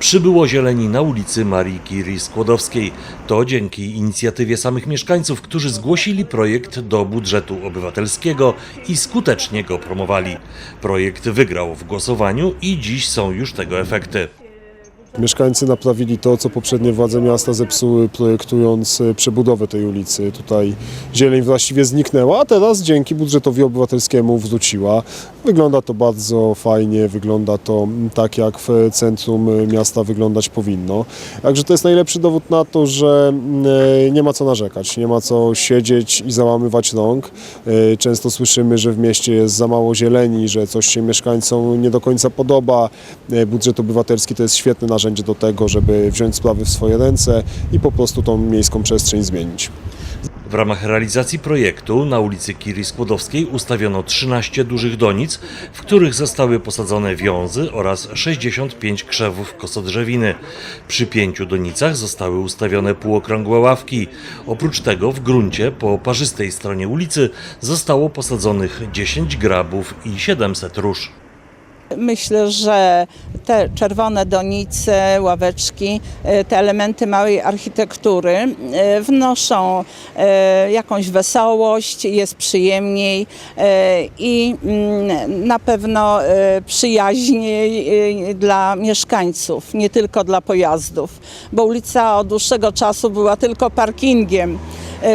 Przybyło zieleni na ulicy Marii Curie Skłodowskiej. To dzięki inicjatywie samych mieszkańców, którzy zgłosili projekt do budżetu obywatelskiego i skutecznie go promowali. Projekt wygrał w głosowaniu i dziś są już tego efekty. Mieszkańcy naprawili to, co poprzednie władze miasta zepsuły, projektując e, przebudowę tej ulicy. Tutaj zieleń właściwie zniknęła, a teraz dzięki budżetowi obywatelskiemu wróciła. Wygląda to bardzo fajnie, wygląda to tak, jak w centrum e, miasta wyglądać powinno. Także to jest najlepszy dowód na to, że e, nie ma co narzekać, nie ma co siedzieć i załamywać rąk. Często słyszymy, że w mieście jest za mało zieleni, że coś się mieszkańcom nie do końca podoba. Budżet obywatelski to jest świetne narzędzie do tego, żeby wziąć sprawy w swoje ręce i po prostu tą miejską przestrzeń zmienić. W ramach realizacji projektu na ulicy Curie Skłodowskiej ustawiono 13 dużych donic, w których zostały posadzone wiązy oraz 65 krzewów kosodrzewiny. Przy pięciu donicach zostały ustawione półokrągłe ławki. Oprócz tego w gruncie po parzystej stronie ulicy zostało posadzonych 10 grabów i 700 róż. Myślę, że te czerwone donice, ławeczki, e, te elementy małej architektury e, wnoszą e, jakąś wesołość, jest przyjemniej i mm, na pewno przyjaźniej dla mieszkańców, nie tylko dla pojazdów, bo ulica od dłuższego czasu była tylko parkingiem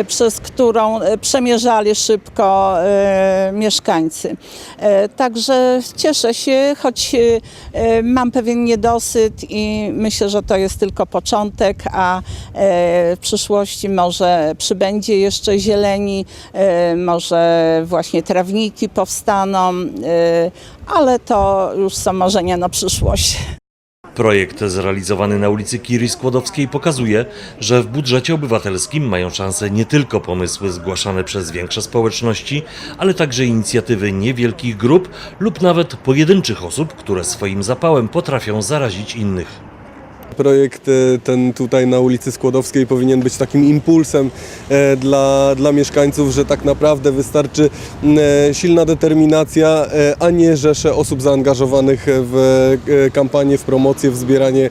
przez którą e, przemierzali szybko e, mieszkańcy. E, Także cieszę się, choć e, e, mam pewien niedosyt i myślę, że to jest tylko początek, a e, w przyszłości może przybędzie jeszcze zieleni, e, może właśnie trawniki powstaną, e, ale to już są marzenia na przyszłość. Projekt zrealizowany na ulicy Curie Skłodowskiej pokazuje, że w budżecie obywatelskim mają szansę nie tylko pomysły zgłaszane przez większe społeczności, ale także inicjatywy niewielkich grup lub nawet pojedynczych osób, które swoim zapałem potrafią zarazić innych. Projekt e, ten tutaj na ulicy Skłodowskiej powinien być takim impulsem e, dla, dla mieszkańców, że tak naprawdę wystarczy e, silna determinacja, a nie rzesze osób zaangażowanych w kampanię, w promocję, w zbieranie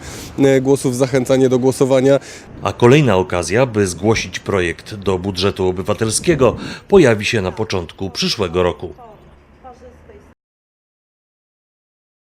głosów, zachęcanie do głosowania. A kolejna okazja, by zgłosić projekt do budżetu obywatelskiego, pojawi się na początku przyszłego roku.